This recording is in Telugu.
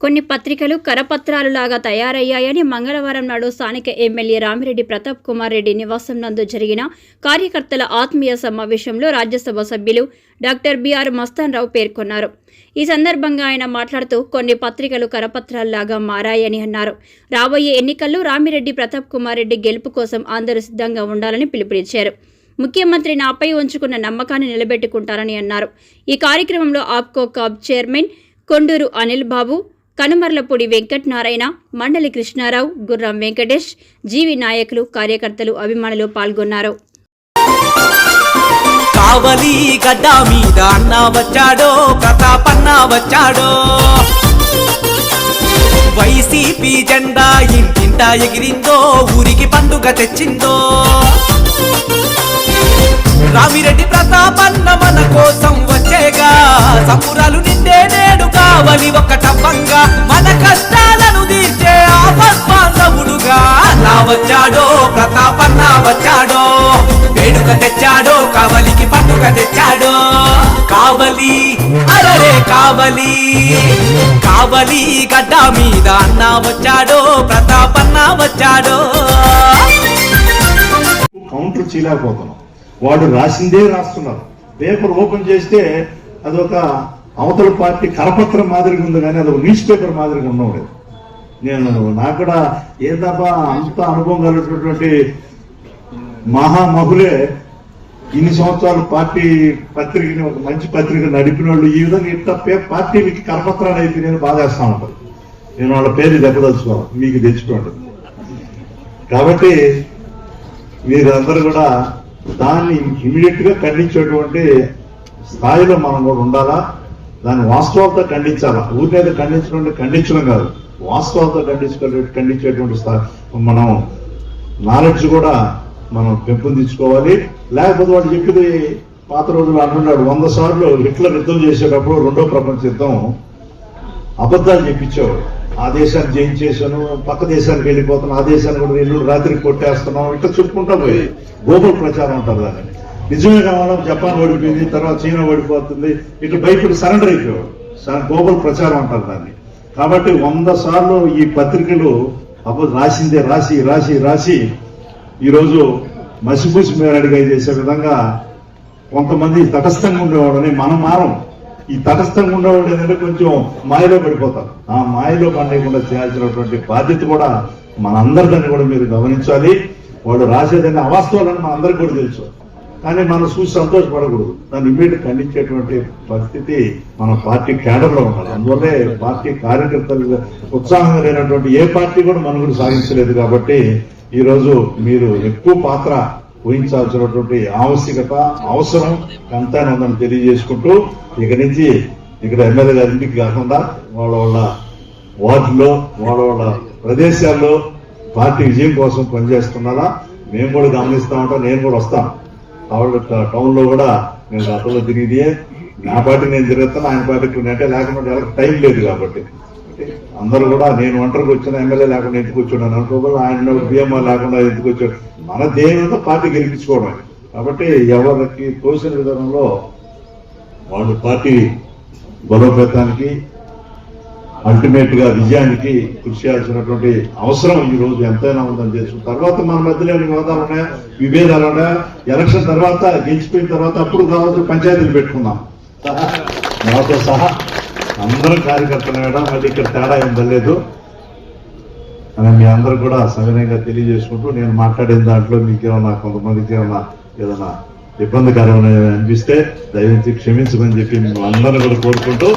కొన్ని పత్రికలు కరపత్రాలు లాగా తయారయ్యాయని మంగళవారం నాడు స్థానిక ఎమ్మెల్యే రామిరెడ్డి ప్రతాప్ కుమార్ రెడ్డి నివాసం నందు జరిగిన కార్యకర్తల ఆత్మీయ సమావేశంలో రాజ్యసభ సభ్యులు డాక్టర్ బిఆర్ మస్తాన్ రావు పేర్కొన్నారు. ఈ సందర్భంగా ఆయన మాట్లాడుతూ కొన్ని పత్రికలు కరపత్రాల్లాగా మారాయని అన్నారు. రాబోయే ఎన్నికల్లో రామిరెడ్డి ప్రతాప్ కుమార్ రెడ్డి గెలుపు కోసం అందరూ సిద్ధంగా ఉండాలని పిలుపునిచ్చారు. ముఖ్యమంత్రి నాపై ఉంచుకున్న నమ్మకాన్ని నిలబెట్టుకుంటారని అన్నారు. ఈ కార్యక్రమంలో ఆప్కో కాబ్ చైర్మన్ కొండూరు అనిల్ బాబు కనుమర్లపూడి వెంకటనారాయణ మండలి కృష్ణారావు గుర్రం వెంకటేష్ జీవి నాయకులు కార్యకర్తలు అభిమానులు పాల్గొన్నారు. కావలి గడ్డ మీద అన్న వచ్చాడో ప్రతాపన్న వచ్చాడో. వైసీపీ జెండా ఇంటింట ఎగిరిందో ఊరికి పండుగ తెచ్చిందో. రామిరెడ్డి ప్రతాపన్న మన కోసం వచ్చేగా సంబురాలు కావలి. కావలి గడ్డ మీద అన్న వచ్చాడో ప్రతాపన్న వచ్చాడో. కౌంటర్ చేయలేకపోతున్నాం వాడు రాసిందే రాస్తున్నారు. పేపర్ ఓపెన్ చేస్తే అదొక అవతల పార్టీ కరపత్రం మాదిరిగా ఉంది కానీ అది న్యూస్ పేపర్ మాదిరిగా ఉండలేదు నేను నాకు కూడా ఏదబ్బా అంత అనుభవం కలిగినటువంటి మహామహులే ఇన్ని సంవత్సరాలు పార్టీ పత్రికని ఒక మంచి పత్రిక నడిపిన వాళ్ళు ఈ విధంగా ఇంత పే- మీకు కరపత్రాలు అయితే నేను బాధేస్తా ఉంటాను. నేను వాళ్ళ పేరు దెబ్బదలుచుకోవాలి మీకు తెచ్చుకోండి. కాబట్టి మీరందరూ కూడా దాన్ని ఇమీడియట్గా ఖండించేటువంటి స్థాయిలో మనం కూడా ఉండాలా? దాన్ని వాస్తవాలతో ఖండించాలా? ఊరినేది ఖండించడం ఖండించడం కాదు. వాస్తవాలతో ఖండించుకునే ఖండించేటువంటి స్థాయి మనం నాలెడ్జ్ కూడా మనం పెంపొందించుకోవాలి లేకపోతే వాడు చెప్పింది పాత రోజులు అంటున్నాడు వంద సార్లు హిట్లర్ యుద్ధం చేసేటప్పుడు రెండో ప్రపంచ యుద్ధం అబద్ధాలు చెప్పించేవాడు ఆ దేశాన్ని జయించేసాను పక్క దేశానికి వెళ్ళిపోతాను ఆ దేశాన్ని కూడా ఇల్లు రాత్రికి కొట్టేస్తున్నాం ఇట్లా చెప్పుకుంటా పోయి. గోబల్ ప్రచారం అంటారు దాన్ని. నిజమే కావడం జపాన్ ఓడిపోయింది తర్వాత చైనా ఓడిపోతుంది ఇట్లా భయపడి సరెండర్ అయిపోయాడు సరే ప్రచారం అంటారు దాన్ని. కాబట్టి వంద సార్లు ఈ పత్రికలు అబద్ధ రాసిందే రాసి రాసి రాసి ఈరోజు మసిపూసి మేరడిగా చేసే విధంగా కొంతమంది తటస్థంగా ఉండేవాడని మనం మారం. ఈ తటస్థంగా ఉండేవాడు ఏంటంటే కొంచెం మాయలో పడిపోతారు ఆ మాయలో పండకుండా చేయాల్సినటువంటి బాధ్యత కూడా మనందరిదాన్ని కూడా మీరు గమనించాలి. వాడు రాసేదాన్ని అవాస్తవాలని మనందరికీ కూడా తెలుసు. కానీ మనం చూసి సంతోషపడకూడదు. దాన్ని ఇమీడియట్ ఖండించేటువంటి పరిస్థితి మన పార్టీ కేడర్లో ఉండాలి అందువల్లే పార్టీ కార్యకర్తలు ఉత్సాహంగా లేనటువంటి ఏ పార్టీ కూడా మనుగడ సాధించలేదు కాబట్టి ఈరోజు మీరు ఎక్కువ పాత్ర వహించాల్సినటువంటి ఆవశ్యకత అవసరం ఎంతైనా ఉందని తెలియజేసుకుంటూ ఇక నుంచి ఇక్కడ ఎమ్మెల్యే గారి ఇంటికి కాకుండా వాళ్ళ వాళ్ళ వార్డులో వాళ్ళ వాళ్ళ ప్రదేశాల్లో పార్టీ విజయం కోసం పనిచేస్తున్నారా? మేము కూడా గమనిస్తా ఉంటాం నేను కూడా వస్తాను. ఆవిడ టౌన్లో కూడా నేను గతంలో తిరిగి నా పార్టీ నేను తిరుగుతాను ఆయన పార్టీకి అంటే లేకుండా ఎవరికి టైం లేదు కాబట్టి. అందరూ కూడా నేను ఒంటరికి వచ్చిన ఎమ్మెల్యే లేకుండా ఎందుకు వచ్చాడు? అనుకోకుండా ఆయన బిఎంఓ లేకుండా ఎందుకు వచ్చాడు? మన దేనితో పార్టీ గెలిపించుకోవడం? కాబట్టి ఎవరికి తోసిన విధానంలో వాళ్ళు పార్టీ బలోపేతానికి అల్టిమేట్గా విజయానికి కృషి చేయాల్సినటువంటి అవసరం ఈ రోజు ఎంతైనా ఉందని తెలుసు తర్వాత మన మధ్యలో ఎన్ని వివాదాలు ఉన్నాయా? విభేదాలు ఉన్నాయా? ఎలక్షన్ తర్వాత గెలిచిపోయిన తర్వాత అప్పుడు కావచ్చు పంచాయతీలు పెట్టుకుందాం. నాతో సహా అందరం కార్యకర్తలు వేయడం మళ్ళీ ఇక్కడ తేడా ఏం తెలియదు అని మీ అందరూ కూడా సవినయంగా తెలియజేసుకుంటూ నేను మాట్లాడిన దాంట్లో మీకేమన్నా కొంతమందికి ఏమన్నా ఏదైనా ఇబ్బందికరమైన అనిపిస్తే దయచేసి క్షమించమని చెప్పి మేము అందరూ కూడా కోరుకుంటూ